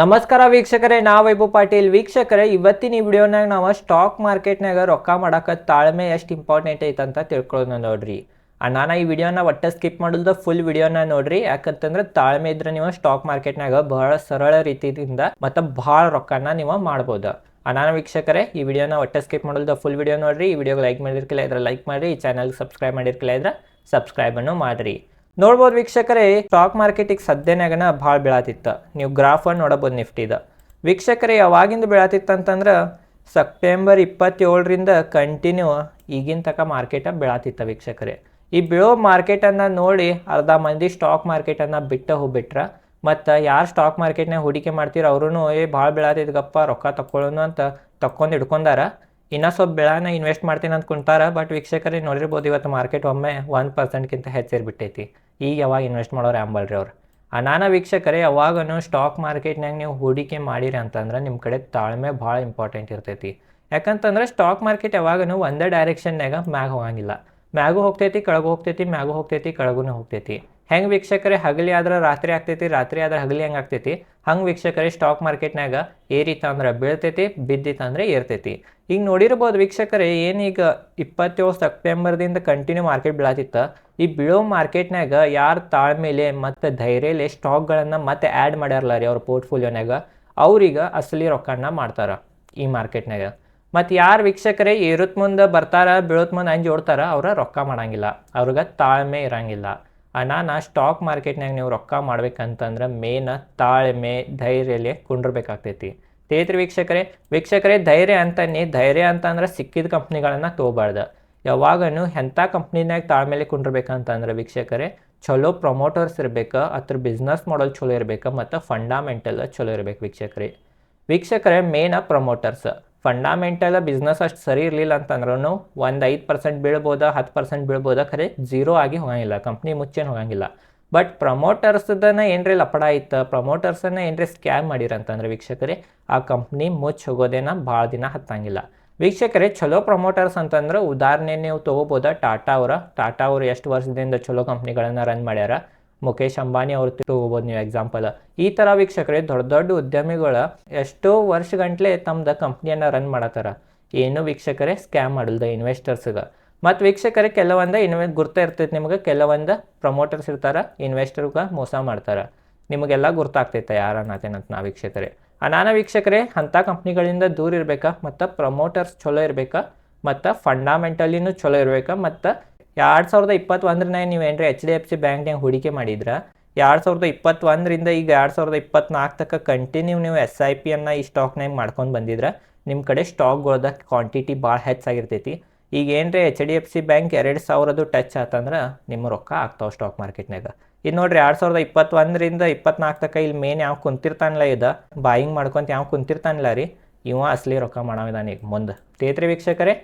ನಮಸ್ಕಾರ ವೀಕ್ಷಕರೇ ನಾ ವೈಭವ್ ಪಾಟೀಲ್. ವೀಕ್ಷಕರೇ, ಇವತ್ತಿನ ಈ ವಿಡಿಯೋನಾಗ ನಾವು ಸ್ಟಾಕ್ ಮಾರ್ಕೆಟ್ನಾಗ ರೊಕ್ಕ ಮಾಡಾಕ ತಾಳ್ಮೆ ಎಷ್ಟು ಇಂಪಾರ್ಟೆಂಟ್ ಐತೆ ಅಂತ ತಿಳ್ಕೊಳ್ಳೋಣ ನೋಡ್ರಿ ನಾನು ಈ ವಿಡಿಯೋನ ಒಟ್ಟ ಸ್ಕಿಪ್ ಮಾಡೋದು ಫುಲ್ ವಿಡಿಯೋನ ನೋಡ್ರಿ. ಯಾಕಂತಂದ್ರೆ ತಾಳ್ಮೆ ಇದ್ರೆ ನೀವು ಸ್ಟಾಕ್ ಮಾರ್ಕೆಟ್ನಾಗ ಬಹಳ ಸರಳ ರೀತಿಯಿಂದ ಮತ್ತು ಭಾಳ ರೊಕ್ಕನ ನೀವು ಮಾಡ್ಬೋದು. ಅನಾನ ವೀಕ್ಷಕರೇ, ಈ ವಿಡಿಯೋನ ಒಟ್ಟ ಸ್ಕಿಪ್ ಮಾಡೋದು ಫುಲ್ ವಿಡಿಯೋ ನೋಡ್ರಿ. ಈ ವಿಡಿಯೋಗೆ ಲೈಕ್ ಮಾಡಿರ್ಕಿಲ್ಲ ಇದ್ರೆ ಲೈಕ್ ಮಾಡಿರಿ. ಈ ಚಾನಲ್ಗೆ ಸಬ್ಸ್ಕ್ರೈಬ್ ಮಾಡಿರ್ಕಿಲ್ಲ ಇದ್ರೆ ಸಬ್ಸ್ಕ್ರೈಬನ್ನು ಮಾಡಿರಿ. ನೋಡ್ಬೋದು ವೀಕ್ಷಕರೇ ಸ್ಟಾಕ್ ಮಾರ್ಕೆಟಿಗೆ ಸದ್ಯನಾಗನ ಭಾಳ ಬೀಳಾತಿತ್ತ. ನೀವು ಗ್ರಾಫನ್ನು ನೋಡಬಹುದು ನಿಫ್ಟಿದ ವೀಕ್ಷಕರೇ, ಯಾವಾಗಿಂದ ಬೀಳಾತಿತ್ತಂತಂದ್ರೆ ಸೆಪ್ಟೆಂಬರ್ ಇಪ್ಪತ್ತೇಳರಿಂದ ಕಂಟಿನ್ಯೂ ಈಗಿನ ತನಕ ಮಾರ್ಕೆಟ ಬೀಳಾತಿತ್ತ ವೀಕ್ಷಕರೇ. ಈ ಬೀಳೋ ಮಾರ್ಕೆಟನ್ನು ನೋಡಿ ಅರ್ಧ ಮಂದಿ ಸ್ಟಾಕ್ ಮಾರ್ಕೆಟನ್ನು ಬಿಟ್ಟು ಹೋಗ್ಬಿಟ್ರ, ಮತ್ತು ಯಾರು ಸ್ಟಾಕ್ ಮಾರ್ಕೆಟ್ನಾಗ ಹೂಡಿಕೆ ಮಾಡ್ತೀರ ಅವ್ರೂ ಏ ಭಾಳ ಬೀಳಾತಿದ್ಗಪ್ಪ ರೊಕ್ಕ ತಕ್ಕೊಳ್ಳೋನು ಅಂತ ತಕ್ಕೊಂಡು ಹಿಡ್ಕೊಂಡಾರ. ಇನ್ನೂ ಸ್ವಲ್ಪ ಬೆಳನ ಇನ್ವೆಸ್ಟ್ ಮಾಡ್ತೀನಿ ಅಂತ ಕುಂತಾರ ಬಟ್ ವೀಕ್ಷಕರೇ ನೋಡಿರ್ಬೋದು ಇವತ್ತು ಮಾರ್ಕೆಟ್ ಒಮ್ಮೆ ಒನ್ ಪರ್ಸೆಂಟ್ಗಿಂತ ಹೆಚ್ಚಿರ್ಬಿಟ್ಟೈತಿ ಈಗ ಯಾವಾಗ ಇನ್ವೆಸ್ಟ್ ಮಾಡೋರು ಆಂಬಲ್ರಿ ಅವ್ರು. ನಾನಾ ವೀಕ್ಷಕರೇ, ಯಾವಾಗನು ಸ್ಟಾಕ್ ಮಾರ್ಕೆಟ್ನಾಗ ನೀವು ಹೂಡಿಕೆ ಮಾಡಿರಿ ಅಂತಂದ್ರೆ ನಿಮ್ಮ ಕಡೆ ತಾಳ್ಮೆ ಭಾಳ ಇಂಪಾರ್ಟೆಂಟ್ ಇರ್ತೈತಿ. ಯಾಕಂತಂದ್ರೆ ಸ್ಟಾಕ್ ಮಾರ್ಕೆಟ್ ಯಾವಾಗನು ಒಂದೇ ಡೈರೆಕ್ಷನ್ನಾಗ ಮ್ಯಾಗ ಹೋಗಂಗಿಲ್ಲ. ಮ್ಯಾಗೂ ಹೋಗ್ತೈತಿ, ಕೆಳಗೂ ಹೋಗ್ತೈತಿ, ಮ್ಯಾಗೂ ಹೋಗ್ತೈತಿ ಕೆಳಗೂ ಹೋಗ್ತೈತಿ. ಹೆಂಗೆ ವೀಕ್ಷಕರೇ ಹಗಲಿ ಆದ್ರೆ ರಾತ್ರಿ ಆಗ್ತೈತಿ, ರಾತ್ರಿ ಆದ್ರೆ ಹಗಲಿ ಹೆಂಗೆ ಆಗ್ತೈತಿ? ಹಂಗೆ ವೀಕ್ಷಕರೇ ಸ್ಟಾಕ್ ಮಾರ್ಕೆಟ್ನಾಗ ಏರಿತ ಅಂದ್ರೆ ಬೀಳ್ತೈತಿ ಬಿದ್ದಿತ್ತು ಅಂದ್ರೆ ಏರ್ತೈತಿ. ಈಗ ನೋಡಿರ್ಬೋದು ವೀಕ್ಷಕರೇ ಏನೀಗ ಇಪ್ಪತ್ತೇಳು ಸೆಪ್ಟೆಂಬರ್ದಿಂದ ಕಂಟಿನ್ಯೂ ಮಾರ್ಕೆಟ್ ಬೀಳತ್ತಿತ್ತು ಈ ಬೀಳೋ ಮಾರ್ಕೆಟ್ನಾಗ ಯಾರು ತಾಳ್ಮೇಲೆ ಮತ್ತು ಧೈರ್ಯಲೆ ಸ್ಟಾಕ್ಗಳನ್ನು ಮತ್ತೆ ಆ್ಯಡ್ ಮಾಡ್ಯಾರಲ್ಲ ರೀ ಅವ್ರ ಪೋರ್ಟ್ಫೋಲಿಯೋನಾಗ ಅವ್ರೀಗ ಅಸಲಿ ರೊಕ್ಕನ ಮಾಡ್ತಾರ ಈ ಮಾರ್ಕೆಟ್ನಾಗ ಮತ್ತು ಯಾರು ವೀಕ್ಷಕರೇ ಏರುತ್ ಮುಂದೆ ಬರ್ತಾರ ಬೀಳೋತ್ ಮುಂದೆ ಅಂಜಿ ಓಡ್ತಾರ, ಅವ್ರ ರೊಕ್ಕ ಮಾಡಂಗಿಲ್ಲ. ಅವ್ರಿಗೆ ತಾಳ್ಮೆ ಇರಂಗಿಲ್ಲ. ಅನಾನ ಸ್ಟಾಕ್ ಮಾರ್ಕೆಟ್ನಾಗ ನೀವು ರೊಕ್ಕ ಮಾಡ್ಬೇಕಂತಂದ್ರೆ ಮೇನ ತಾಳ್ಮೆ ಧೈರ್ಯಲ್ಲೇ ಕುಂಡಿರ್ಬೇಕಾಗ್ತೈತಿ. ತೇತ್ರಿ ವೀಕ್ಷಕರೇ ವೀಕ್ಷಕರೇ, ಧೈರ್ಯ ಅಂತಾನೆ ಧೈರ್ಯ ಅಂತಂದ್ರೆ ಸಿಕ್ಕಿದ ಕಂಪ್ನಿಗಳನ್ನು ತೊಗೋಬಾರ್ದು ಯಾವಾಗನು ಎಂಥ ಕಂಪ್ನಿನಾಗ ತಾಳ್ಮೇಲೆ ಕುಂಡಿರ್ಬೇಕಂತಂದ್ರೆ ವೀಕ್ಷಕರೇ ಚಲೋ ಪ್ರಮೋಟರ್ಸ್ ಇರಬೇಕು ಅದ್ರ ಬಿಸ್ನೆಸ್ ಮಾಡಲ್ ಚಲೋ ಇರಬೇಕು ಮತ್ತು ಫಂಡಾಮೆಂಟಲ್ ಚಲೋ ಇರಬೇಕು ವೀಕ್ಷಕರೇ. ವೀಕ್ಷಕರೇ, ಮೇನ ಪ್ರಮೋಟರ್ಸ್ ಫಂಡಾಮೆಂಟಲ್ ಬಿಸ್ನೆಸ್ ಅಷ್ಟು ಸರಿ ಇರಲಿಲ್ಲ ಅಂತಂದ್ರೂ ಒಂದು ಐದು ಪರ್ಸೆಂಟ್ ಬೀಳ್ಬೋದ, ಹತ್ತು ಪರ್ಸೆಂಟ್ ಬೀಳ್ಬೋದ, ಖರೆ ಜೀರೋ ಆಗಿ ಹೋಗಂಗಿಲ್ಲ ಕಂಪ್ನಿ ಮುಚ್ಚೇನು ಹೋಗಂಗಿಲ್ಲ. ಬಟ್ ಪ್ರಮೋಟರ್ಸ್ದನ್ನ ಏನ್ರೀ ಲಪಡ ಇತ್ತು? ಪ್ರಮೋಟರ್ಸನ್ನ ಏನ್ರಿ ಸ್ಕ್ಯಾಮ್ ಮಾಡಿರಂತಂದ್ರೆ ವೀಕ್ಷಕರೇ, ಆ ಕಂಪ್ನಿ ಮುಚ್ಚಿ ಹೋಗೋದೇನ ಭಾಳ ದಿನ ಹತ್ತಂಗಿಲ್ಲ. ವೀಕ್ಷಕರೇ ಚಲೋ ಪ್ರಮೋಟರ್ಸ್ ಅಂತಂದ್ರೆ ಉದಾಹರಣೆ ನೀವು ತೊಗೋಬೋದ, ಟಾಟಾ ಅವರ. ಟಾಟಾ ಅವರು ಎಷ್ಟು ವರ್ಷದಿಂದ ಚಲೋ ಕಂಪ್ನಿಗಳನ್ನು ರನ್ ಮಾಡ್ಯಾರ? ಮುಖೇಶ್ ಅಂಬಾನಿ ಅವ್ರು ತಗೋಬೋದು ನೀವು ಎಕ್ಸಾಂಪಲ್ ಈ ಥರ ವೀಕ್ಷಕರೇ, ದೊಡ್ಡ ದೊಡ್ಡ ಉದ್ಯಮಿಗಳ ಎಷ್ಟೋ ವರ್ಷಗಂಟ್ಲೆ ತಮ್ಮದ ಕಂಪ್ನಿಯನ್ನು ರನ್ ಮಾಡತ್ತಾರ. ಏನು ವೀಕ್ಷಕರೇ ಸ್ಕ್ಯಾಮ್ ಮಾಡಲ್ದ ಇನ್ವೆಸ್ಟರ್ಸ್ಗೆ ಮತ್ತು ವೀಕ್ಷಕರೇ, ಕೆಲವೊಂದು ಇನ್ವೆ ಗುರ್ತ ಇರ್ತೈತಿ ನಿಮ್ಗೆ, ಕೆಲವೊಂದು ಪ್ರಮೋಟರ್ಸ್ ಇರ್ತಾರೆ ಇನ್ವೆಸ್ಟರ್ಗೆ ಮೋಸ ಮಾಡ್ತಾರೆ. ನಿಮಗೆಲ್ಲ ಗುರ್ತಾಗ್ತೈತೆ ಯಾರನ್ನತೇನಂತ ನಾ ವೀಕ್ಷಕರೇ. ಅನಾನ ವೀಕ್ಷಕರೇ, ಅಂಥ ಕಂಪ್ನಿಗಳಿಂದ ದೂರ ಇರಬೇಕಾ? ಮತ್ತು ಪ್ರಮೋಟರ್ಸ್ ಚಲೋ ಇರಬೇಕಾ? ಮತ್ತು ಫಂಡಾಮೆಂಟಲಿನೂ ಚಲೋ ಇರಬೇಕಾ? ಮತ್ತು ಎರಡು ಸಾವಿರದ ಇಪ್ಪತ್ತೊಂದರನಾಗ ನೀವು ಏನ್ರಿ ಎಚ್ ಡಿ ಎಫ್ ಸಿ ಬ್ಯಾಂಕ್ನಾಗ ಹೂಡಿಕೆ ಮಾಡಿದ್ರ, ಎರಡು ಸಾವಿರದ ಇಪ್ಪತ್ತೊಂದರಿಂದ ಈಗ ಎರಡು ಸಾವಿರದ ಇಪ್ಪತ್ನಾಲ್ಕು ತಕ್ಕ ಕಂಟಿನ್ಯೂ ನೀವು ಎಸ್ ಐ ಪಿಯನ್ನು ಈ ಸ್ಟಾಕ್ನಾಗ ಮಾಡ್ಕೊಂಡು ಬಂದಿದ್ರೆ ನಿಮ್ಮ ಕಡೆ ಸ್ಟಾಕ್ಗಳದ ಕ್ವಾಂಟಿಟಿ ಭಾಳ ಹೆಚ್ಚಾಗಿರ್ತೈತಿ. ಈಗ ಏನ್ರಿ H D F C bank ಎರಡು ಸಾವಿರದ್ದು ಟಚ್ ಆತಂದ್ರೆ ನಿಮ್ಮ ರೊಕ್ಕ ಆಗ್ತಾವೆ ಸ್ಟಾಕ್ ಮಾರ್ಕೆಟ್ನಾಗ ಇದು ನೋಡ್ರಿ ಎರಡು ಸಾವಿರದ ಇಪ್ಪತ್ತೊಂದರಿಂದ ಇಪ್ಪತ್ನಾಲ್ಕು ತಕ್ಕ ಇಲ್ಲಿ ಮೇನ್ ಯಾವ ಕುಂತಿರ್ತಾನಲ್ಲ ಇದ ಬಾಯಿಂಗ್ ಮಾಡ್ಕೊಂತ ಯಾವ ಕುಂತಿರ್ತಾನಲ್ಲ ರೀ, ಇವ ಅಸಲಿ ರೊಕ್ಕ ಮಾಡವಿದಾನ ಈಗ ಮುಂದೆ. ತೇತ್ರಿ ವೀಕ್ಷಕರೇ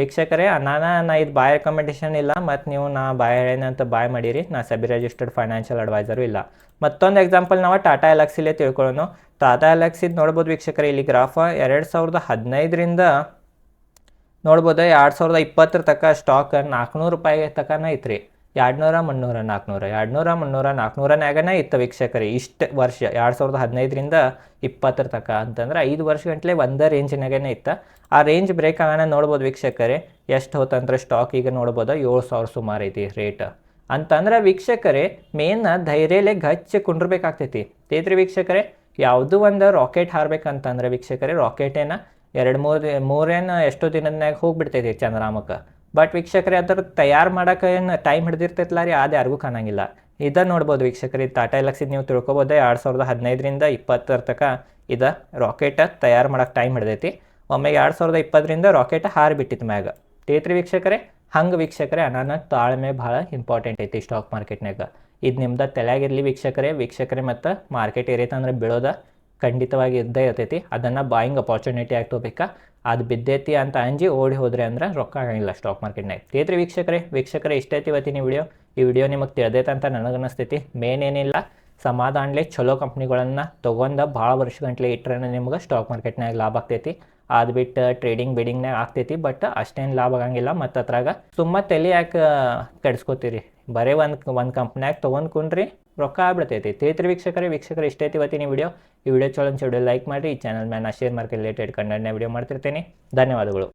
ವೀಕ್ಷಕರೇ, ನಾನು, ನಾ ಇದು ಬಾಯ್ ರೆಕಮೆಂಡೇಶನ್ ಇಲ್ಲ ಮತ್ತು ನೀವು ನಾ ಬಾಯ್ ಏನಂತ ಬಾಯ್ ಮಾಡಿರಿ, ನಾ ಸಬಿ ರಿಜಿಸ್ಟರ್ಡ್ ಫೈನಾನ್ಷಿಯಲ್ ಅಡ್ವೈಸರು ಇಲ್ಲ. ಮತ್ತೊಂದು ಎಕ್ಸಾಂಪಲ್ ನಾವು ಟಾಟಾ ಎಲಕ್ಸಿಲೇ ತಿಳ್ಕೊಳ್ಳೋಣ ಟಾಟಾ ಎಲಕ್ಸಿದ್ ನೋಡ್ಬೋದು ವೀಕ್ಷಕರೇ, ಇಲ್ಲಿ ಗ್ರಾಫ್ ಎರಡು ಸಾವಿರದ ಹದಿನೈದರಿಂದ ನೋಡ್ಬೋದು, ಎರಡು ಸಾವಿರದ ಇಪ್ಪತ್ತರ ತನಕ ಸ್ಟಾಕ್ ನಾಲ್ಕುನೂರು ರೂಪಾಯಿ ತನಕನ ಐತ್ರಿ. ಎರಡುನೂರ ಮುನ್ನೂರ ನಾಲ್ಕುನೂರ ಎರಡುನೂರ ಮುನ್ನೂರ ನಾಲ್ಕುನೂರನಾಗನೇ ಇತ್ತು ವೀಕ್ಷಕರಿ, ಇಷ್ಟು ವರ್ಷ, ಎರಡು ಸಾವಿರದ ಹದಿನೈದರಿಂದ ಇಪ್ಪತ್ತರ ತನಕ ಅಂತಂದ್ರೆ ಐದು ವರ್ಷ ಗಂಟ್ಲೆ ಒಂದೇ ರೇಂಜಿನಾಗೇ ಇತ್ತು. ಆ ರೇಂಜ್ ಬ್ರೇಕ್ ಆಗೋಣ ನೋಡ್ಬೋದು ವೀಕ್ಷಕರೇ, ಎಷ್ಟು ಹೋತಂದ್ರೆ ಸ್ಟಾಕ್ ಈಗ ನೋಡ್ಬೋದು, ಏಳು ಸಾವಿರ ಸುಮಾರು ಐತಿ ರೇಟ್ ಅಂತಂದ್ರೆ ವೀಕ್ಷಕರೇ ಮೇನ್ ಧೈರ್ಯಲೆ ಗಚ್ಚಿ ಕುಂಡ್ರಬೇಕಾಗ್ತೈತಿ. ತೇತ್ರಿ ವೀಕ್ಷಕರೇ, ಯಾವುದು ಒಂದು ರಾಕೆಟ್ ಹಾರಬೇಕಂತಂದ್ರೆ ವೀಕ್ಷಕರೇ ರಾಕೆಟೇನ ಎರಡು ಮೂರು, ಮೂರೇನು ಎಷ್ಟೋ ದಿನದಾಗ ಹೋಗ್ಬಿಡ್ತೈತಿ ಚಂದ್ರಾಮಕ್ಕೆ ಬಟ್ ವೀಕ್ಷಕರೇ, ಅದ್ರ ತಯಾರು ಮಾಡೋಕೆ ಏನು ಟೈಮ್ ಹಿಡ್ದಿರ್ತೈತಲ್ಲ ರೀ ಅದು ಯಾರಿಗೂ ಕಾಣಂಗಿಲ್ಲ. ಇದ ನೋಡ್ಬೋದು ವೀಕ್ಷಕರಿ ಟಾಟಾ ಎಲಕ್ಸಿದ್ ನೀವು ತಿಳ್ಕೊಬೋದು, ಎರಡು ಸಾವಿರದ ಹದಿನೈದರಿಂದ ಇಪ್ಪತ್ತರ ತನಕ ಇದು ರಾಕೆಟ್ ತಯಾರು ಮಾಡೋಕೆ ಟೈಮ್ ಹಿಡ್ದೈತಿ. ಒಮ್ಮೆ ಎರಡು ಸಾವಿರದ ಇಪ್ಪತ್ತರಿಂದ ರಾಕೆಟ್ ಹಾರಿಬಿಟ್ಟಿತ್ತು ಮ್ಯಾಗ. ತೇತ್ರಿ ವೀಕ್ಷಕರೇ, ಹಂಗೆ ವೀಕ್ಷಕರೇ ಅನಾನ ತಾಳ್ಮೆ ಭಾಳ ಇಂಪಾರ್ಟೆಂಟ್ ಐತಿ ಸ್ಟಾಕ್ ಮಾರ್ಕೆಟ್ನಾಗ ಇದು ನಿಮ್ದು ತಲೆಯಾಗಿರಲಿ ವೀಕ್ಷಕರೇ ವೀಕ್ಷಕರೇ ಮತ್ತು ಮಾರ್ಕೆಟ್ ಏರೈತಂದ್ರೆ ಬೀಳೋದ ಖಂಡಿತವಾಗಿ ಇದ್ದೇ ಇರ್ತೈತಿ. ಅದನ್ನು ಬಾಯಿಂಗ್ ಅಪಾರ್ಚುನಿಟಿ ಆಗಿ ತೊಗೋಬೇಕಾ ಅದು ಬಿದ್ದೈತಿ ಅಂತ ಅಂಜಿ ಓಡಿ ಹೋದ್ರೆ ಅಂದ್ರೆ ರೊಕ್ಕ ಆಗಂಗಿಲ್ಲ ಸ್ಟಾಕ್ ಮಾರ್ಕೆಟ್ನಾಗ ತೇತ್ರಿ ವೀಕ್ಷಕರೇ ವೀಕ್ಷಕರೇ ಇಷ್ಟೈತಿ ಇವತ್ತಿನ ವಿಡಿಯೋ ಈ ವಿಡಿಯೋ ನಿಮಗೆ ತಿಳಿದೈತೆ ಅಂತ ನನಗನ್ನಿಸ್ತೈತಿ. ಮೇನ್ ಏನಿಲ್ಲ, ಸಮಾಧಾನಲೆ ಚಲೋ ಕಂಪ್ನಿಗಳನ್ನು ತೊಗೊಂಡು ಭಾಳ ವರ್ಷಗಂಟ್ಲೆ ಇಟ್ಟರೆ ನಿಮ್ಗೆ ಸ್ಟಾಕ್ ಮಾರ್ಕೆಟ್ನಾಗ ಲಾಭ ಆಗ್ತೈತಿ. ಅದು ಬಿಟ್ಟು ಟ್ರೇಡಿಂಗ್ ಬಿಡಿಂಗ್ನಾಗ ಆಗ್ತೈತಿ ಬಟ್ ಅಷ್ಟೇನು ಲಾಭ ಆಗಂಗಿಲ್ಲ. ಮತ್ತು ಅದ್ರಾಗ ಸುಮ್ಮ ತಲೆ ಯಾಕೆ ಕೆಡಿಸ್ಕೋತೀರಿ? ಬರೀ ಒಂದು ಒಂದು ಕಂಪ್ನ್ಯಾಗ ತೊಗೊಂಡ್ಕೊಂಡ್ರಿ ರೊಕ್ಕ ಆಗ್ಬಿಡ್ತೈತಿ. ತಿಳಿತ್ರಿ ವೀಕ್ಷಕರೇ, ವೀಕ್ಷಕರು ಇಷ್ಟೈತಿ ಇವತ್ತಿನ ವಿಡಿಯೋ. ಈ ವಿಡಿಯೋ ಚಲೋ ವಿಡಿಯೋ ಲೈಕ್ ಮಾಡಿರಿ, ಈ ಚಾನಲ್ ಮೇಲೆ ನಾ ಶೇರ್ ಮಾರ್ಕೆಟ್ ರಿಲೇಟೆಡ್ ಕನ್ನಡನೇ ವಿಡಿಯೋ ಮಾಡ್ತಿರ್ತೀನಿ. ಧನ್ಯವಾದಗಳು.